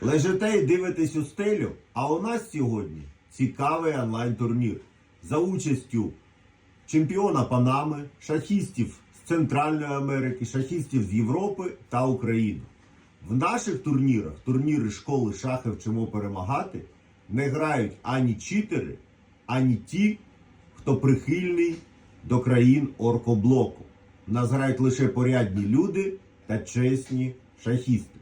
Лежите і дивитесь у стелю, а у нас сьогодні цікавий онлайн-турнір за участю чемпіона Панами, шахістів з Центральної Америки, шахістів з Європи та України. В наших турнірах, турніри школи шахи вчимо перемагати, не грають ані читери, ані ті, хто прихильний до країн оркоблоку. В нас грають лише порядні люди та чесні шахісти.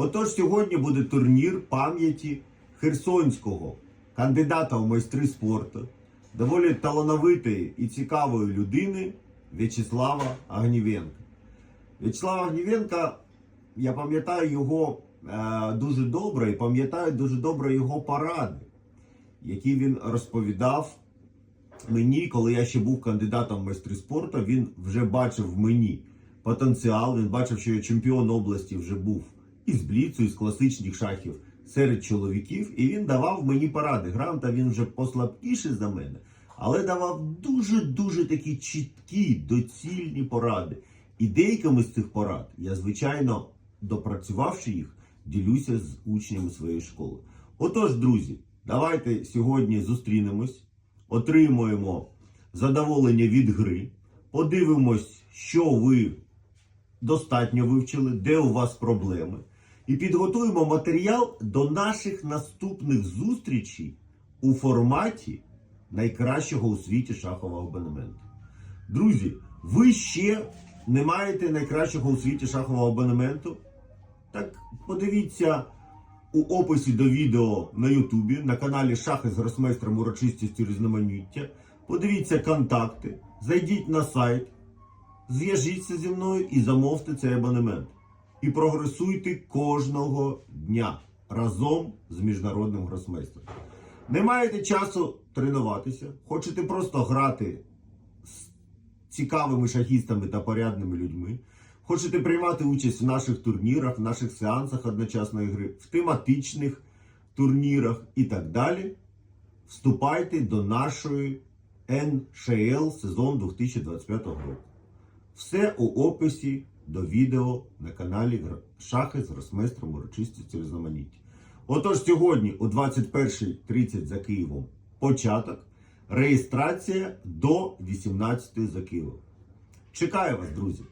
Отож, сьогодні буде турнір пам'яті херсонського кандидата в майстри спорту, доволі талановитої і цікавої людини В'ячеслава Агнівенка. В'ячеслава Агнівенка, я пам'ятаю його е, дуже добре і пам'ятаю дуже добре його поради, які він розповідав мені, коли я ще був кандидатом в майстри спорту, він вже бачив в мені потенціал. Він бачив, що я чемпіон області вже був із бліцу, із класичних шахів серед чоловіків, і він давав мені поради. Грав та він вже послабкіший за мене, але давав дуже-дуже такі чіткі, доцільні поради. І деякими з цих порад я, звичайно, допрацювавши їх, ділюся з учнями своєї школи. Отож, друзі, давайте сьогодні зустрінемось, отримуємо задоволення від гри, подивимось, що ви достатньо вивчили, де у вас проблеми, і підготуємо матеріал до наших наступних зустрічей у форматі найкращого у світі шахового абонементу. Друзі, ви ще не маєте найкращого у світі шахового абонементу? Так подивіться у описі до відео на Ютубі на каналі Шахи з гросмейстром урочистістю різноманіття. Подивіться контакти, зайдіть на сайт, зв'яжіться зі мною і замовте цей абонемент. І прогресуйте кожного дня разом з міжнародним гросмейстром. Не маєте часу тренуватися, хочете просто грати з цікавими шахістами та порядними людьми. Хочете приймати участь в наших турнірах, в наших сеансах одночасної гри, в тематичних турнірах і так далі. Вступайте до нашої НШЛ сезон 2025 року. Все у описі до відео на каналі Шахи з гросмейстром урочистості різноманіття. Отож, сьогодні о 21.30 за Києвом початок. Реєстрація до 18 за Києвом. Чекаю вас, друзі!